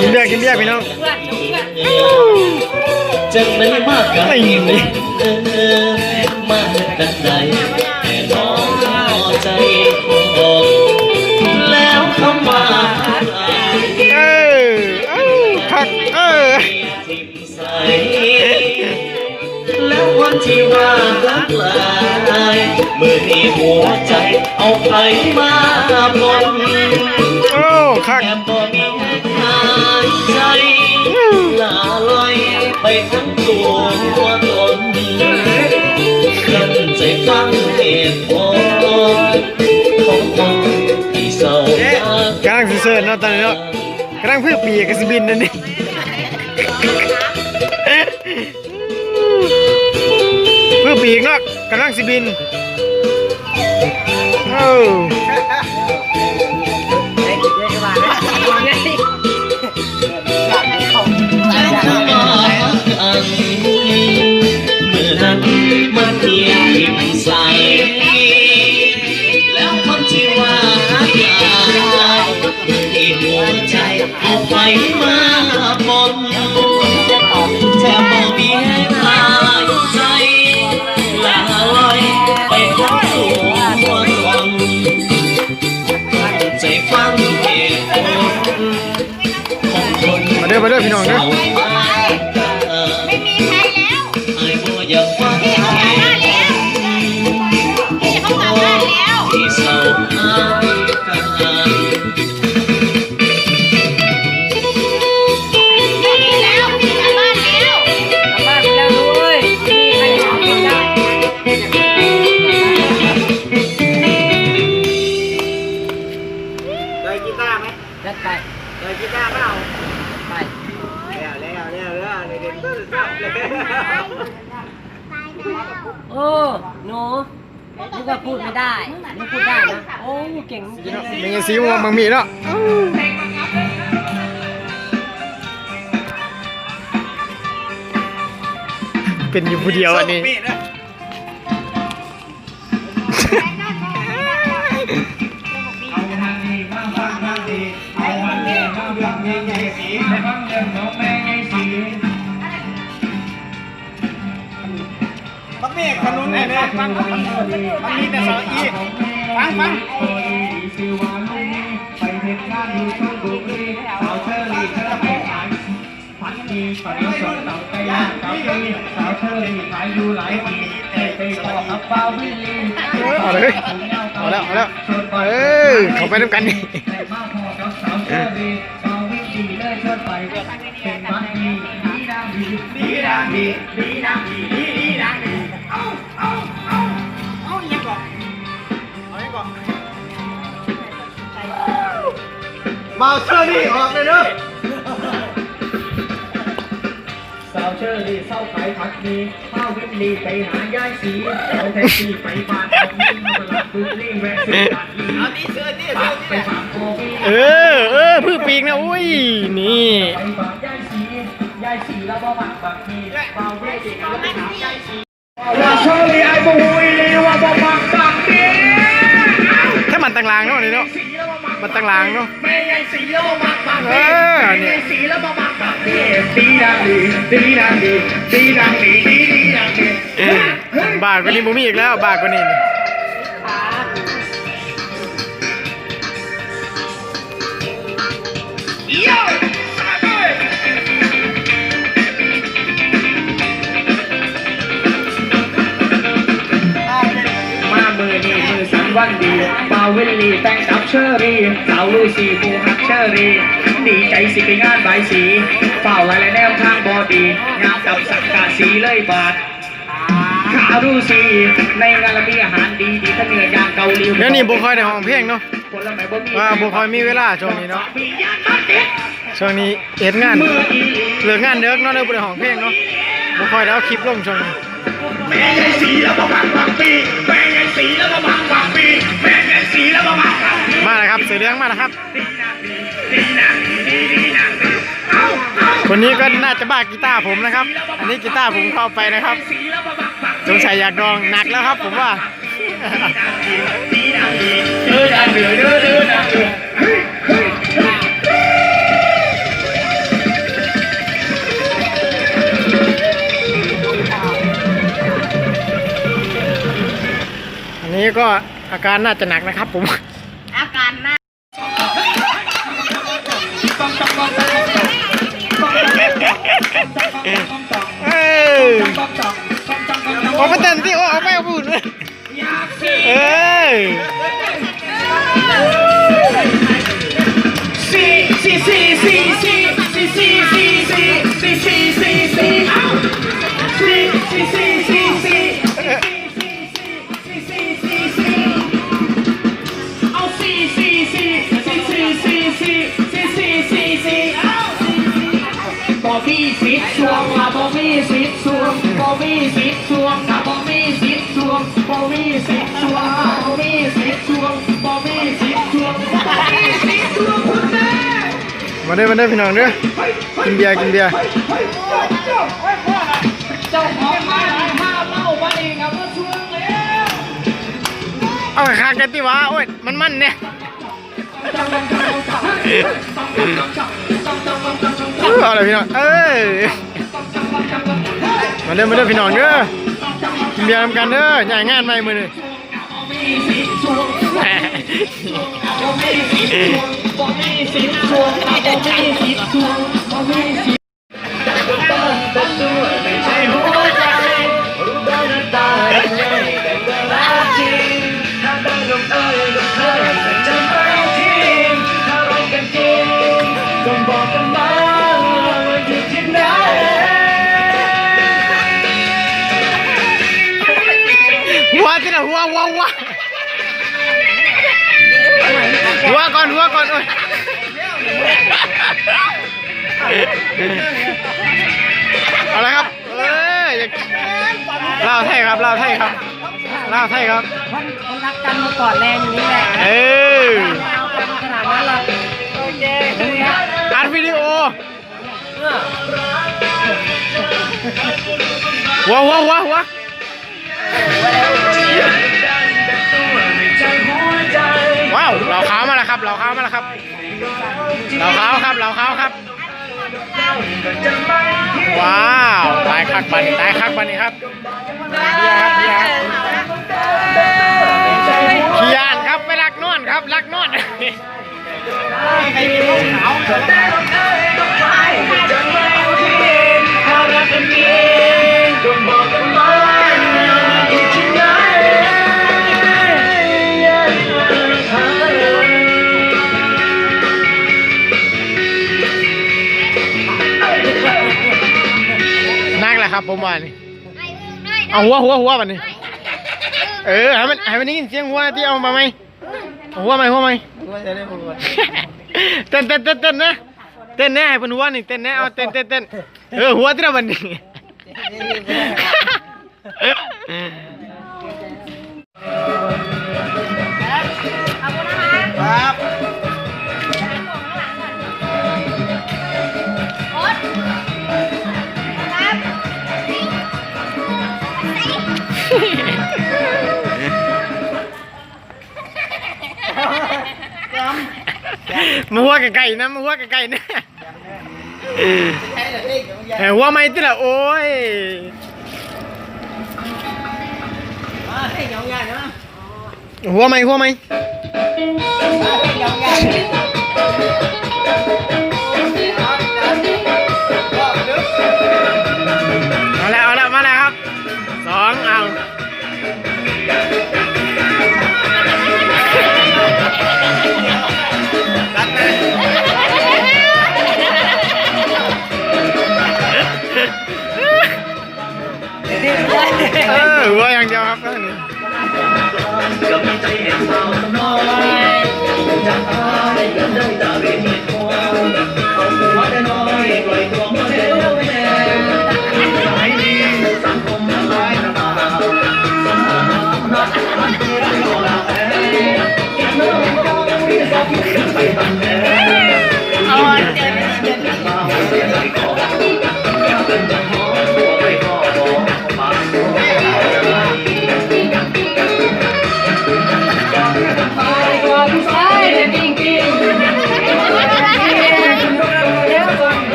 กินเบียร์กินเบียร์พี่น้องจังไม่มากกันเออมาดันใดแต่น้องใจของแล้วคำว่าเออเอ้าคักเออแล้ววันที่ว่ารักลายเมื่อนี้หัวใจเอาไปมาบนโอ้ คักแอบบ่มีหายใจลาลอยไปทั้งตัวหัวตนขึ้นใจฟังเหตุผลของคนที่เศร้ากำลังเซิร์นเนาะตอนนี้เนาะกำลังเพื่อปีกกับสิบินนั่นนี่เพื่อปีกเนาะกำลังสิบินโอ้อั มาปนแทบบ่มีแห้งหายใจลาลอยไปทั้งสู่หัวตนใจฟังเหตุผลของคนมาเด้อมาเด้อพี่น้องเด้อ งจริงมีเงินสีม่วงบางมีเนาะเป็นอยู่ผู้เดียวอันนี้บักเมฆขนุนเนี่ยเนี่ยฟังมันมีแต่สออีฟังฟัง ไปเห็นงานอยู่ช่วงบุรีสาวเชอรี่เธอไปขายพันทีฝันสดเต่าไก่ย่างกับพี่สาวเชอรี่ขายอยู่หลายปีแต่ไปบอกับเป้าวิลลี่เอาเลยเอาแล้วเอาแล้วเออเขาไปด้วยกันนี่แต่มาพอกับสาวเชอรี่เป้าวิลลี่เลยชวนไปเป็นวันดีดีดังดีดีดังดีดีดังดี มาเชอร์นี่ออกเลยเด้อสาวเชอร์นี่เศร้าขายผักดีข้าววิลลี่ไปหาย่ายสีเอาแท็กซี่ไปบ้านเอาเงินมาหลับบุรีแวะซื้อตัดอีเอานี่เสื้อนี่เสื้อนี่ไปฝากโควิดเออเออพือปีกนะอุ้ยนี่ไปฝากยายสียายสีแล้วบ่มักบางทีฝาเวทีแล้วไปถามยายสีว่าเชอร์นี่ไอ้บุ้ยลีว่าบ่มักบางทีถ้ามันตังลางเนาะนี่เนาะ มักมันตังลางเนาะแม่ยายสีแล้วบ่มักบางเอทีอเนี่ยยายสีแล้วบ่มักบางทีดีดังดีดีดังดีดีดังดีดีดีดังดีบาทกว่านี้บ่มีอีกแล้วบาทกว่านี้นี่โย่ วันดีบาเวลลี่แต่งกับเชอรี่สาวลุยสีผู้หักเชอรี่ดีใจสิไปงานใบายสีเฝ้าหลายและแนวทางบอดีงานกับสักกาสีเลยบาทขาดูสีในงานละมีอาหารดีดีทั้งเนื้อย่างเกาหลีเดี๋ยวนี้บ่ค่อยได้ห้องเพลงเนาะผลไม้บ่มีว่าบ่ค่อยมีเวลาช่วงนี้เนาะมีญาติมาติดช่วงนี้เอ็ดงานมืออีเลิกงานเด้อเนาะเด้อบ่ได้ห้องเพลงเนาะบ่ค่อยได้เอาคลิปลงช่วงนี้แม่ยายสีแล้วมาบังบังปีแม่ยาย มากนะครับเสือเหลืองมากนะครับ คนนี้ก็น่าจะบ้ากีตาร์ผมนะครับ อันนี้กีตาร์ผมเข้าไปนะครับสงสัยอยากลองหนักแล้วครับ ผมว่าอันนี้ก็อาการน่าจะหนักนะครับผม เออออกมาเต้นที่โอ้ออกไปเอาบุญเลยเออสี่สี่สี่สี่สี่สี่สี่ บอบี้สิทธิ์สวงมาบอบี้สิทธิ์สวงบอบี้สิทธิ์สวงนะบอบี้สิทธิ์สวงบอบี้สิทธิ์สวงบอบี้สิทธิ์สวงบอบี้สิทธิ์สวงบอบี้สิทธิ์สวงคุณแม่มาเด้อมาเด้อพี่น้องเด้อกินเบียร์กินเบียร์เจ้าของร้านข้าวเล่ามาเองครับว่าช่วงแล้วเอาคางกันที่วะโอ้ยมันมันเนี่ย เอาเลยพี่น้องเอ้ยมาเด้อมาเด้อพี่น้องเด้อกินเบียร์ทำกันเด้อใหญ่งานใหม่มือเลยหั วก่อนหัวก่อนโอ้ยเอาละครับเอ้ยอย่าเล่าไทยครับเล่าไทยครับเล่าไทยครับคนคนรักกันมาก่อนแรงอย่างนี้แหละเออเอากันขนาดนั้นหรอกโอเคอัดวิดีโอเออหัวหัวหัวหัวว้าวเราขาวมาแล้ว ครับเราขาวมาแล้วครับเราขาวครับเราขาวครับ ว้าวตายคักบันนี่ตายคักบันนี่ครับเบียครับเบียขี้ยานครับไปรักนอนครับรักนอนนักแหละคร ผมว่านี่ไอ้อึ้งด้วยเอาหัวหัวหัวบันนี้เออให้มันให้มันได้ยินเสียงหัวที่เอามาไหมเอาหัวไหมหัวไหมเต้นเต้นเต้นเต้นนะเต้นแน่ให้เป็นหัวนี่เต้นแน่เอาเต้นเต้นเต้นเออหัวที่เราบันนี้เอาบุญนะคะครับ มาหัวไก่ๆนะมาหัวไก่ๆนะเออหัวไหมที่ละโอ้ยห้ยองใหญ่นะหัวไหมหัวไหม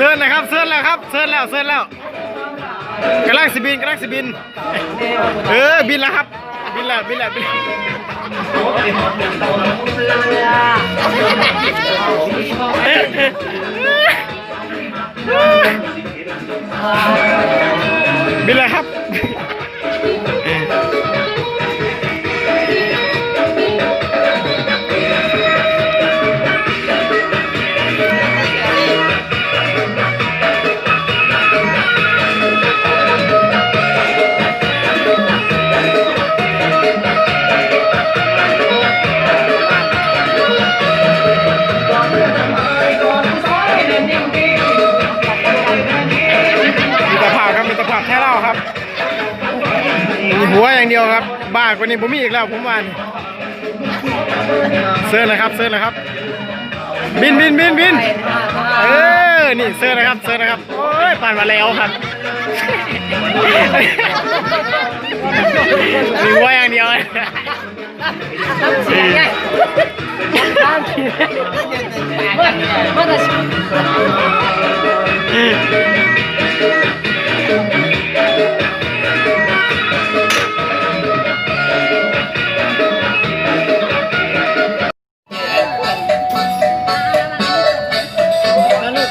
ซิร์นนะครับเซิร์นแล้วครับเซิร์นแล้วเซิร์นแล้ว กำลังสิบินกำลังสิบิน เออบินแล้วครับ บินแล้วบินแล้วบินแล้วบินแล้วครับากว่านี้ผมมีอีกแล้วผมว่านี่เซิร์ฟเลยครับเซิร์ฟเลยครับ บินบินบินบินเออนี่เซิร์ฟนะครับเซิร์ฟนะครับโอ้ยผ่านมาแล้วครับมีหัวอย่างเดียวเลยเสีย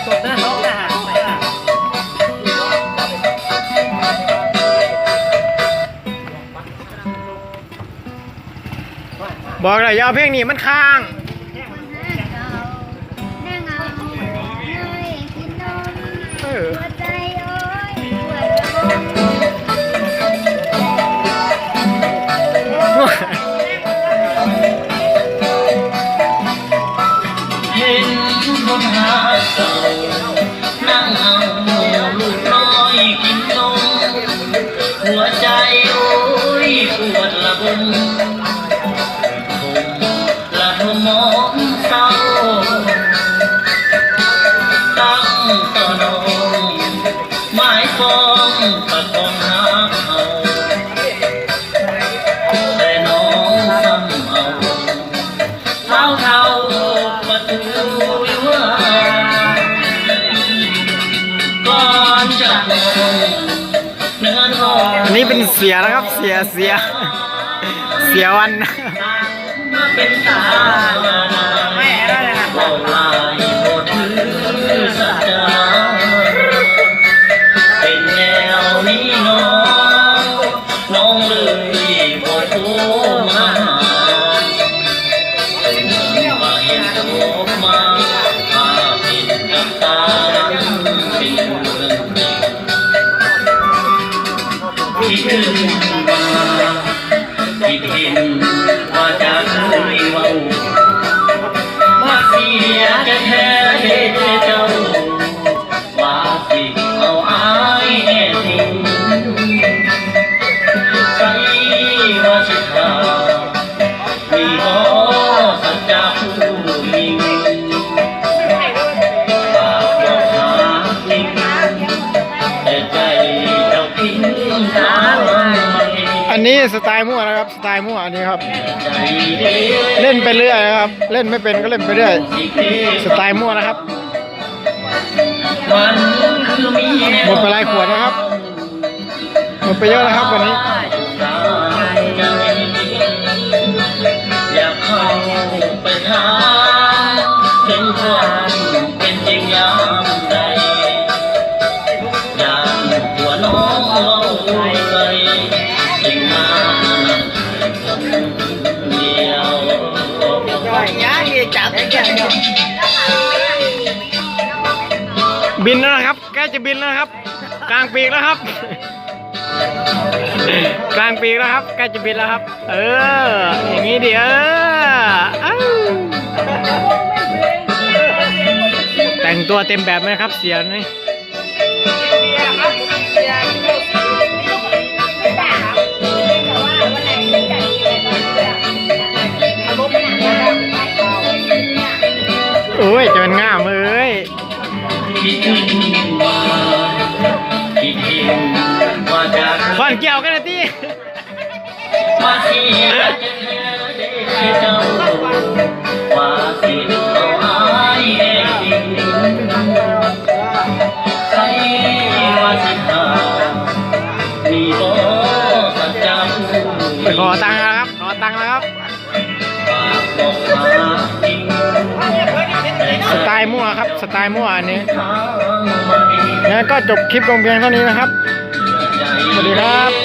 ไงบ้านเสียมาหาห้องอาหารไปอะบอกเลยอยาเอาเพลงนี้มันค้าง คนหาเศร้านั่งเอาหมูลูกน้อยกินนมหัวใจโอ้ยปวดระบมผมละมองเศร้าตั้งต่อนองหมายปองประคองหาเขาแต่น้องซ้ำเอาเท้าเท้าประตู เป็นเสียนะครับ เสียเสียเสียวันมาเป็นตาแม่ได้เลยนะ นี้สไตล์มั่วนะครับ สไตล์มั่วอันนี้ครับ เล่นไปเรื่อยนะครับ เล่นไม่เป็นก็เล่นไปเรื่อย สไตล์มั่วนะครับหมดไปหลายขวดนะครับหมดไปเยอะแล้วครับวันนี้ จะบินแล้วครับ กลางปีกแล้วครับ กลางปีกแล้วครับใกล้จะบินแล้วครับ เออ อย่างนี้ดิเอออ้าวแต่งตัวเต็มแบบไหมครับ เสียนี่โอ้ยจะเป็นง่ามเอ้ย ขอตังค์ครับ ขอตังค์แล้ครับ สไตล์มั่วครับ สไตล์มั่วอันนี้งั้นก็จบคลิปลงเพียงเท่านี้นะครับ สวัสดีครับ